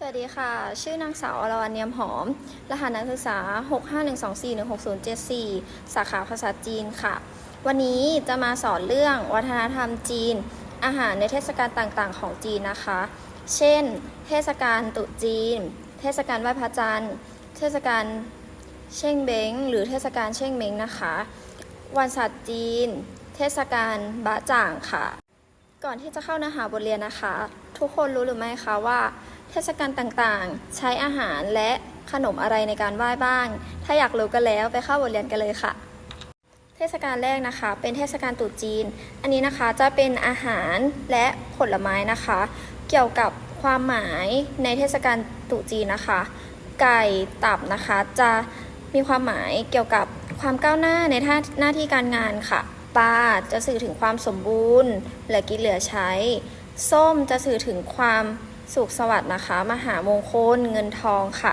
สวัสดีค่ะ ชื่อนางสาวอรวรรณเนียมหอม รหัสนักศึกษา 65124167074 สาขาภาษาจีนค่ะ วันนี้จะมาสอนเรื่องวัฒนธรรมจีน อาหารในเทศกาลต่างๆ ของจีนนะคะ เช่น เทศกาลตรุษจีน เทศกาลไหว้พระจันทร์ เทศกาลเช่งเบ้งหรือเทศกาลเช่งเม้งนะคะ วันศาสตร์จีน เทศกาลบะจ่างค่ะ ก่อนที่จะเข้าเนื้อหาบทเรียนนะคะ ทุกคนรู้หรือไม่คะว่า เทศกาลต่างๆ ใช้อาหารและขนมอะไรในการไหว้บ้าง ถ้าอยากรู้กันแล้วไปเข้าบทเรียนกันเลยค่ะ เทศกาลแรกนะคะ เป็นเทศกาลตรุษจีน อันนี้นะคะจะเป็นอาหารและผลไม้นะคะ เกี่ยวกับความหมายในเทศกาลตรุษจีนนะคะ ไก่ตับนะคะ จะมีความหมายเกี่ยวกับความก้าวหน้าในาหน้าที่การงานค่ะปลาจะสื่อถึงความสมบูรณ์เหลือกินเหลือใช้ ส้มจะสื่อถึงความ สุขสวัสดิ์นะคะ มหามงคล เงินทองค่ะ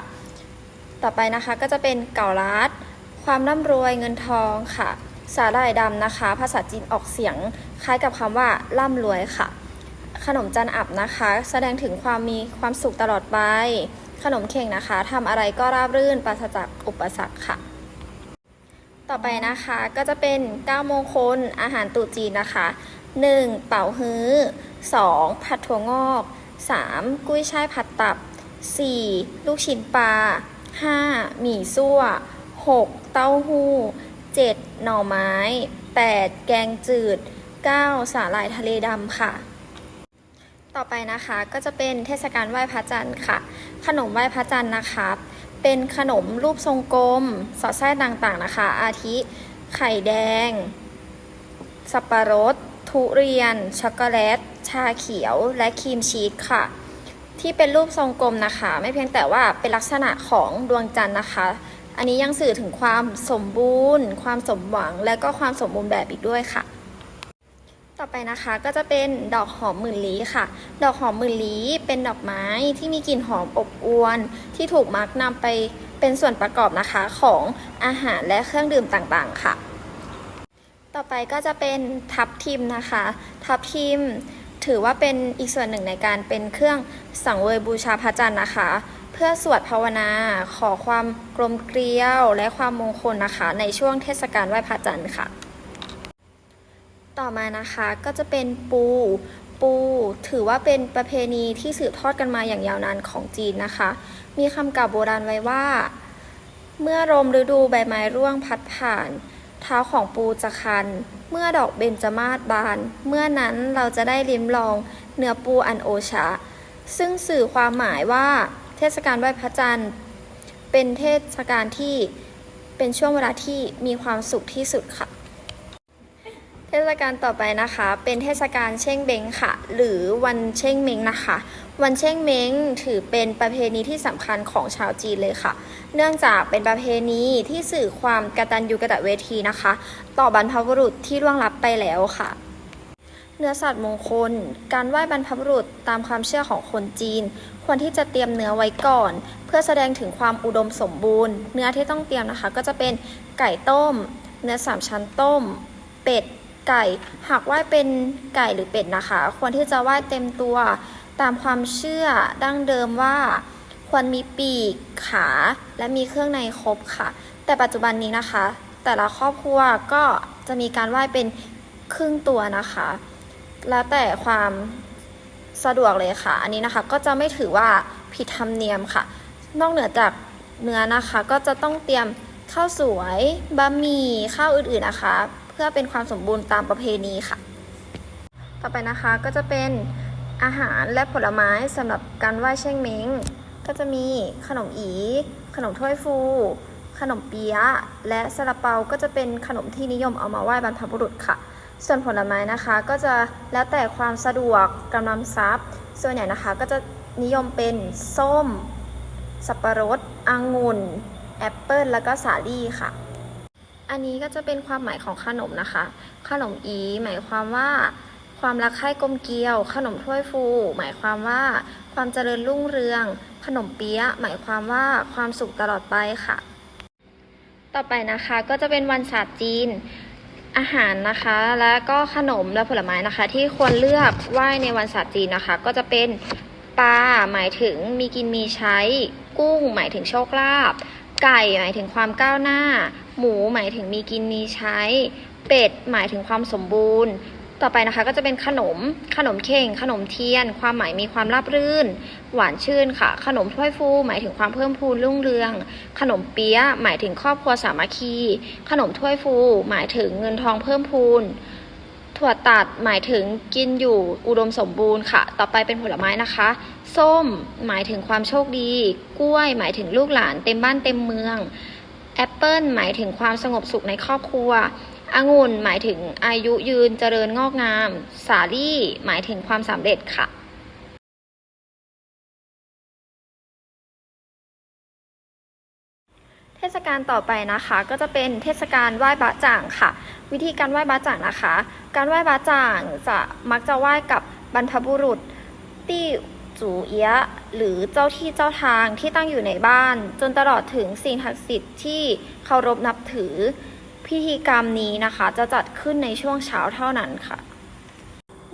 ต่อไปนะคะก็จะเป็นเก่าลัดความร่ำรวยเงินทองค่ะ สาหร่ายดำนะคะ ภาษาจีนออกเสียงคล้ายกับคำว่าร่ำรวยค่ะ ขนมจันอับนะคะ แสดงถึงความมีความสุขตลอดไป ขนมเข่งนะคะทำอะไรก็ราบรื่นปราศจากอุปสรรคค่ะ ต่อไปนะคะก็จะเป็น9โมงคลอาหารตุจีนนะคะ 1. เป่าฮื้อ 2. ผัดถั่วงอก 3. กุ้ยช่ายผัดตับ 4. ลูกชิ้นปลา 5. หมี่ซั่ว 6. เต้าหู้ 7. หน่อไม้ 8. แกงจืด 9. สาหร่ายทะเลดำค่ะ ต่อไปนะคะก็จะเป็นเทศกาลไหว้พระจันทร์ค่ะ ขนมไหว้พระจันทร์นะคะ เป็นขนมรูปทรงกลม สอดไส้ต่างๆนะคะ อาทิ ไข่แดง สับปะรด ทุเรียน ช็อกโกแลต ชาเขียวและครีมชีสค่ะ ที่เป็นรูปทรงกลมนะคะ ไม่เพียงแต่ว่าเป็นลักษณะของดวงจันทร์นะคะ อันนี้ยังสื่อถึงความสมบูรณ์ ความสมหวัง และก็ความสมบูรณ์แบบอีกด้วยค่ะ ต่อไปนะคะก็จะเป็นดอกหอมหมื่นลี้ค่ะ ดอกหอมหมื่นลี้เป็นดอกไม้ที่มีกลิ่นหอมอบอวลที่ถูกมักนำไปเป็นส่วนประกอบนะคะของอาหารและเครื่องดื่มต่างๆค่ะต่อไปก็จะเป็นทับทิมนะคะ ทับทิม ถือว่าเป็นอีกส่วนหนึ่งในการเป็นเครื่องสังเวยบูชาพระจันทร์นะคะ เพื่อสวดภาวนาขอความกลมเกลียวและความมงคลนะคะ ในช่วงเทศกาลไหว้พระจันทร์ค่ะ ต่อมานะคะก็จะเป็นปูปูถือว่าเป็นประเพณีที่สืบทอดกันมาอย่างยาวนานของจีนนะคะ มีคำกล่าวโบราณไว้ว่า เมื่อลมฤดูใบไม้ร่วงพัดผ่าน เท้าของปูจะคัน เมื่อดอกเบญจมาศบาน เมื่อนั้นเราจะได้ลิ้มลองเนื้อปูอันโอชะ ซึ่งสื่อความหมายว่าเทศกาลไหว้พระจันทร์เป็นเทศกาลที่เป็นช่วงเวลาที่มีความสุขที่สุดค่ะ ทศกาลต่อไปนะคะ เป็นเทศกาลเช่งเบงค่ะ หรือวันเช่งเม้งนะคะ วันเช่งเม้งถือเป็นประเพณีที่สำคัญของชาวจีนเลยค่ะ เนื่องจากเป็นประเพณีที่สื่อความกตัญญูกตเวทีนะคะ ต่อบรรพบุรุษที่ล่วงลับไปแล้วค่ะ เนื้อสัตว์มงคล การไหว้บรรพบุรุษตามความเชื่อของคนจีน ควรที่จะเตรียมเนื้อไว้ก่อน เพื่อแสดงถึงความอุดมสมบูรณ์ เนื้อที่ต้องเตรียมนะคะ ก็จะเป็นไก่ต้ม เนื้อสามชั้นต้ม เป็ด ไก่ หากไหว้เป็นไก่หรือเป็ดนะคะ ควรที่จะไหว้เต็มตัว ตามความเชื่อดั้งเดิมว่า ควรมีปีกขาและมีเครื่องในครบค่ะ แต่ปัจจุบันนี้นะคะ แต่ละครอบครัวก็จะมีการไหว้เป็นครึ่งตัวนะคะ แล้วแต่ความสะดวกเลยค่ะ อันนี้นะคะก็จะไม่ถือว่าผิดธรรมเนียมค่ะ นอกเหนือจากเนื้อนะคะก็จะต้องเตรียมข้าวสวยบะหมี่ข้าวอื่นๆนะคะ เพื่อเป็นความสมบูรณ์ตามประเพณีค่ะ ต่อไปนะคะก็จะเป็นอาหารและผลไม้สำหรับการไหว้เช่งเม้ง ก็จะมีขนมอี ขนมถ้วยฟู ขนมเปี๊ยะ และซาลาเปาก็จะเป็นขนมที่นิยมเอามาไหว้บรรพบุรุษค่ะ ส่วนผลไม้นะคะก็จะแล้วแต่ความสะดวกกำลังทรัพย์ ส่วนใหญ่นะคะก็จะนิยมเป็นส้ม สับปะรดองุ่น แอปเปิลแล้วก็สาลี่ค่ะ อันนี้ก็จะเป็นความหมายของขนมนะคะ ขนมอีหมายความว่า ความรักใคร่กลมเกลียว ขนมถ้วยฟู หมายความว่า ความเจริญรุ่งเรือง ขนมเปี๊ยะ หมายความว่าความสุขตลอดไปค่ะ ต่อไปนะคะก็จะเป็นวันศาสตร์จีน อาหารนะคะ และก็ขนมและผลไม้นะคะ ที่ควรเลือกไหว้ในวันศาสตร์จีนนะคะ ก็จะเป็นปลาหมายถึงมีกินมีใช้ กุ้ง หมายถึงโชคลาภ ไก่หมายถึงความก้าวหน้า หมูหมายถึงมีกินมีใช้ เป็ดหมายถึงความสมบูรณ์ ต่อไปนะคะก็จะเป็นขนม ขนมเข่ง ขนมเทียน ความหมายมีความราบรื่น หวานชื่นค่ะ ขนมถ้วยฟู หมายถึงความเพิ่มพูนรุ่งเรือง ขนมเปี๊ยะหมายถึงครอบครัวสามัคคี ขนมถ้วยฟู หมายถึงเงินทองเพิ่มพูน ถั่วตัดหมายถึงกินอยู่อุดมสมบูรณ์ค่ะ ต่อไปเป็นผลไม้นะคะ ส้มหมายถึงความโชคดี กล้วยหมายถึงลูกหลานเต็มบ้านเต็มเมือง แอปเปิลหมายถึงความสงบสุขในครอบครัว องุ่นหมายถึงอายุยืนเจริญงอกงาม สาลี่หมายถึงความสำเร็จค่ะ ศกาลต่อไปนะคะ ก็จะเป็นเทศกาลไหว้บะจ่างค่ะ วิธีการไหว้บะจ่างนะคะ การไหว้บะจ่างจะมักจะไหว้กับบรรพบุรุษตี้จูเอียะหรือเจ้าที่เจ้าทางที่ตั้งอยู่ในบ้าน จนตลอดถึงสิ่งศักดิ์สิทธิ์ที่เคารพนับถือ พิธีกรรมนี้นะคะจะจัดขึ้นในช่วงเช้าเท่านั้นค่ะ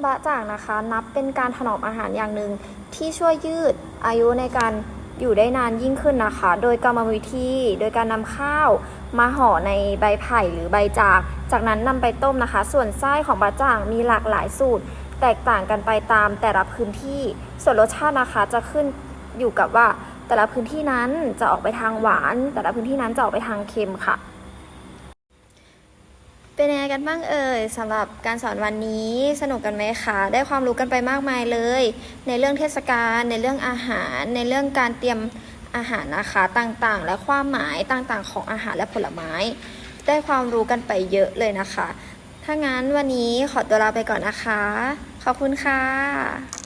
บะจ่างนะคะนับเป็นการถนอมอาหารอย่างหนึ่งที่ช่วยยืดอายุในการ อยู่ได้นานยิ่งขึ้นนะคะ โดยกรรมวิธีโดยการนำข้าวมาห่อในใบไผ่หรือใบจาก จากนั้นนำไปต้มนะคะ ส่วนไส้ของบะจ่างมีหลากหลายสูตร แตกต่างกันไปตามแต่ละพื้นที่ ส่วนรสชาตินะคะจะขึ้นอยู่กับว่าแต่ละพื้นที่นั้นจะออกไปทางหวาน แต่ละพื้นที่นั้นจะออกไปทางเค็มค่ะ เป็นยังไงกันบ้างเอ่ยสำหรับการสอนวันนี้สนุกกันไหมคะได้ความรู้กันไปมากมายเลย ในเรื่องเทศกาลในเรื่องอาหาร ในเรื่องการเตรียมอาหารนะคะต่างๆ และความหมายต่างๆ ของอาหารและผลไม้ ได้ความรู้กันไปเยอะเลยนะคะ ถ้างั้นวันนี้ขอตัวลาไปก่อนนะคะ ขอบคุณค่ะ